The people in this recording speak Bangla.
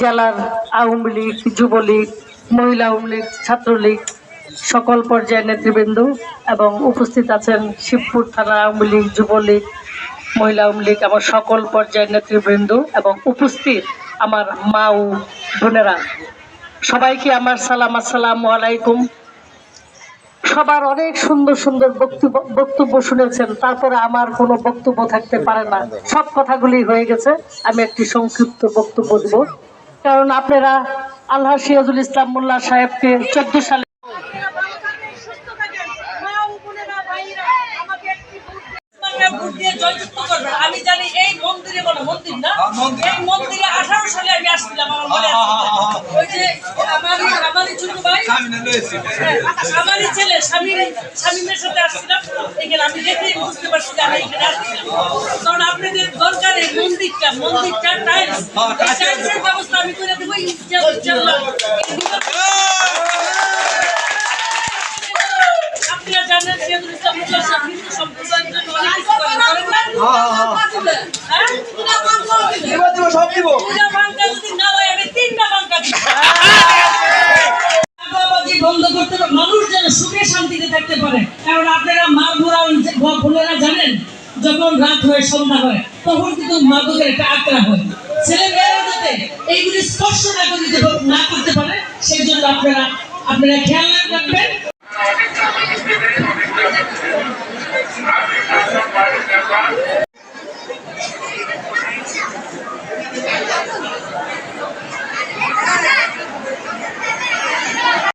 জেলার আওয়ামী লীগ, যুবলীগ, মহিলা আওয়ামী লীগ, ছাত্রলীগ, সকল পর্যায়ের নেতৃবৃন্দ এবং উপস্থিত আছেন শিবপুর থানা আওয়ামী লীগ, যুবলীগ, মহিলা আওয়ামী লীগ, আমার সকল পর্যায়ের নেতৃবৃন্দ এবং উপস্থিত আমার মা ও বোনেরা। সবাইকে আমার সালাম, আসসালাম আলাইকুম। সবার অনেক সুন্দর সুন্দর বক্তব্য বক্তব্য শুনেছেন, তারপরে আমার কোনো বক্তব্য থাকতে পারে না। সব কথাগুলি হয়ে গেছে, আমি একটি সংক্ষিপ্ত বক্তব্য দেব। কারণ আপনারা আল্লাহ সিরাজুল ইসলাম মোল্লা সাহেবকে চোদ্দ সালে। আমি জানি এই মন্দিরে বলো মন্দির না এই মন্দিরে আঠারো সালে আমি আসছিলাম আমার মনে আছে। ওই যে আমারই আমারই ছেলে স্বামীর সাথে আসছিলাম এখানে আমি দেখেই বুঝতে পারছি যে আমি এখানে আসছিলাম কারণ আপনাদের দরকার এই মন্দিরটা মন্দিরটা টাইলস টাইলসের ব্যবস্থা আমি করে দেবো। আপনারা জানেন সিরাজুল ইসলাম মোল্লা সাহেব হিন্দু সম্প্রদায়ের জন্য অনেক কিছু করেন। করেন না? হ্যাঁ? পূজা যদি না থাকতে পারে। কারণ আপনারা মা বুড়া বোনেরা জানেন, যখন রাত হয়, সন্ধ্যা হয়, তখন কিন্তু মাদকের একটা আত্রা হয়। ছেলে মেয়েরা যাতে এইগুলি স্পর্শ না করতে না করতে পারে, সেই জন্য আপনারা আপনারা খেয়াল রাখবেন।